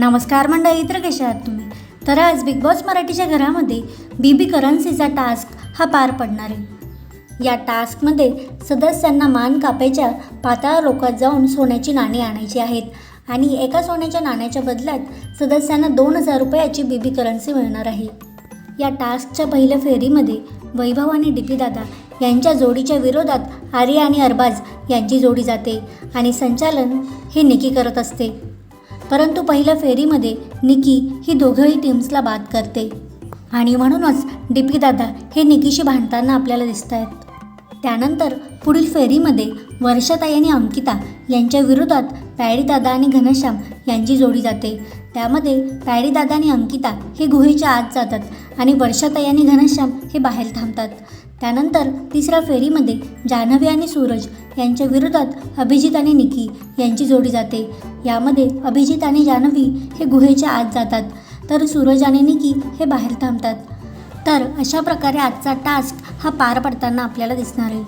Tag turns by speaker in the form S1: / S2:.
S1: नमस्कार मंडळी इतर कशा आहात तुम्ही? तर आज बिग बॉस मराठीच्या घरामध्ये बीबी करन्सीचा टास्क हा पार पडणार आहे. या टास्कमध्ये सदस्यांना मान कापायच्या पाताळ लोकात जाऊन सोन्याची नाणी आणायची आहेत आणि एका सोन्याच्या नाण्याच्या बदल्यात सदस्यांना दोन हजार रुपयाची बीबी करन्सी मिळणार आहे. या टास्कच्या पहिल्या फेरीमध्ये वैभव आणि डीपी दादा यांच्या जोडीच्या विरोधात आर्या आणि अरबाज यांची जोडी जाते आणि संचालन हे निकी करत असते. परंतु पहिल्या फेरीमध्ये निकी ही दोघंही टीम्सला बाद करते. आणि म्हणूनच डीपी दादा हे निकीशी भांडताना आपल्याला दिसत आहेत त्यानंतर पुढील फेरीमध्ये वर्षाताई आणि अंकिता यांच्या विरोधात पॅडीदादा आणि घनश्याम यांची जोडी जाते. त्यामध्ये पॅडीदादा आणि अंकिता हे गुहेच्या आत जातात आणि वर्षाताई आणि घनश्याम हे बाहेर थांबतात. त्यानंतर तिसऱ्या फेरीमध्ये जान्हवी आणि सूरज यांच्या विरोधात अभिजित आणि निकी यांची जोडी जाते. यामध्ये अभिजित आणि जान्हवी हे गुहेच्या आत जातात तर सूरज आणि निकी हे बाहेर थांबतात. तर अशा प्रकारे आजचा टास्क हा पार पडताना आपल्याला दिसणार आहे.